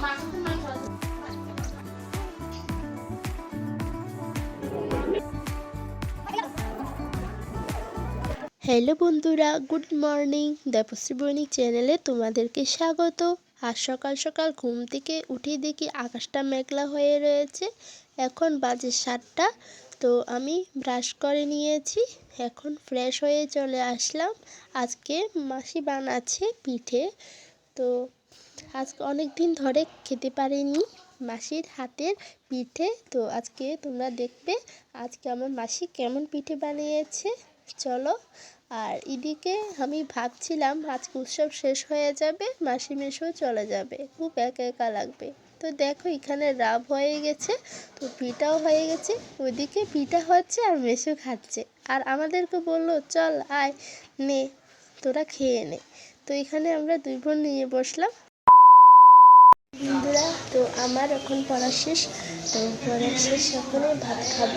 Hello বন্ধুরা good morning Debashree চ্যানেলে তোমাদেরকে স্বাগত। আজ সকাল সকাল ঘুম থেকে উঠে দেখি আকাশটা মেঘলা হয়ে রয়েছে। এখন বাজে সাতটা, তো আমি ব্রাশ করে নিয়েছি। এখন ফ্রেশ হয়ে চলে আসলাম। আজকে মাসি বানাচ্ছে পিঠে। তো আজকে অনেক দিন ধরে খেতে পারিনি মাসির হাতের পিঠে। তো আজকে তোমরা দেখবে আজকে আমার মাসি কেমন পিঠে বানিয়েছে। চলো, আর এদিকে আমি ভাবছিলাম আজকে উৎসব শেষ হয়ে যাবে, মাসি মেশো চলে যাবে, খুব একা একা লাগবে। তো দেখো এখানে রাব হয়ে গেছে, তো পিঠাও হয়ে গেছে, ওইদিকে পিঠা হচ্ছে আর মেশো খাচ্ছে। আর আমাদেরকে বলল, চল আয়, নে। তোরা খেয়ে নে। তো এখানে আমরা দুই বোন নিয়ে বসলাম। বন্ধুরা, তো আমার এখন পড়া শেষ। তো পড়া শেষ, এখন ভাত খাব।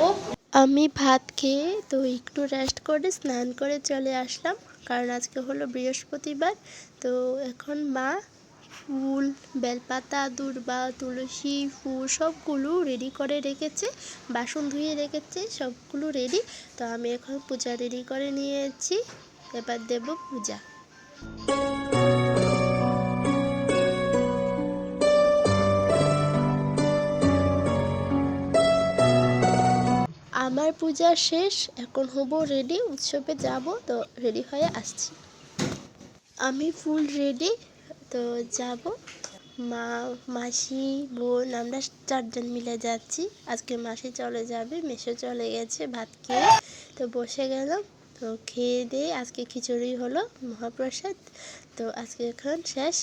আমি ভাত খেয়ে, তো একটু রেস্ট করে, স্নান করে চলে আসলাম। কারণ আজকে হলো বৃহস্পতিবার। তো এখন মা ফুল, বেলপাতা, দূর্বা, তুলসী, ফুল সবগুলো রেডি করে রেখেছে। বাসন ধুয়ে রেখেছে, সবগুলো রেডি তো আমি এখন পূজা রেডি করে নিয়েছি। এবার দেব পূজা। আমার পূজা শেষ, এখন হব রেডি উৎসবে যাব, তো রেডি হয়ে আসছি। আমি ফুল রেডি তো যাব। মা, মাসি, বোন, আমরা চারজন মিলে যাচ্ছি। আজকে মাসি চলে যাবে, মেসো চলে গেছে, ভাত খেয়ে, তো বসে গেলাম। তো খেয়ে দিয়ে আজকে খিচুড়ি হলো মহাপ্রসাদ। তো আজকে এখন শেষ।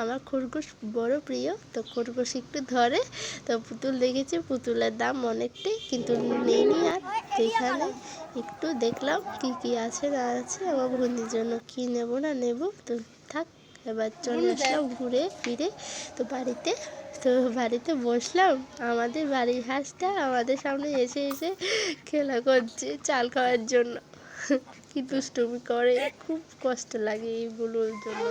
আমার খরগোশ বড় প্রিয় তো খরগোশ একটু ধরে। তো পুতুল দেখেছি পুতুলের দাম অনেকটাই কিন্তু নেইনি আর। তো এখানে একটু দেখলাম কি কি আছে না আছে। আমার বোনের জন্য কি নেব না নেব। তো থাক এবার চলে আসলাম ঘুরে ফিরে। তো বাড়িতে তো বাড়িতে বসলাম। আমাদের বাড়ির হাঁসটা আমাদের সামনে এসে এসে খেলা করছে চাল খাওয়ার জন্য। কি দুষ্টুমি করে, খুব কষ্ট লাগে এইগুলোর জন্য।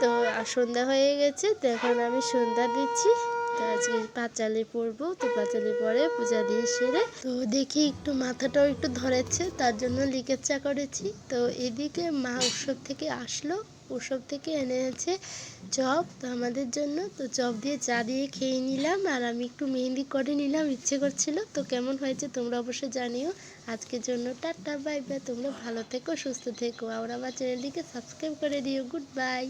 তো সন্ধ্যা হয়ে গেছে, তো এখন আমি সন্ধ্যা দিচ্ছি। তো আজকে পাঁচালি পরবো তো পাঁচালি পরে পূজা দিয়ে সেরে, তো দেখি একটু মাথাটাও একটু ধরেছে, তার জন্য লিকের চা করেছি। তো এদিকে মা উৎসব থেকে আসলো উৎসব থেকে এনে আছে চপ। তো আমাদের জন্য তো চপ দিয়ে চা দিয়ে খেয়ে নিলাম। আর আমি একটু মেহেন্দি করে নিলাম, ইচ্ছে করছিল। তো কেমন হয়েছে তোমরা অবশ্যই জানিও। আজকের জন্য টাটা, বাই বাই। তোমরা ভালো থেকো, সুস্থ থেকো। আর আমার চ্যানেলটিকে সাবস্ক্রাইব করে দিও। Good bye.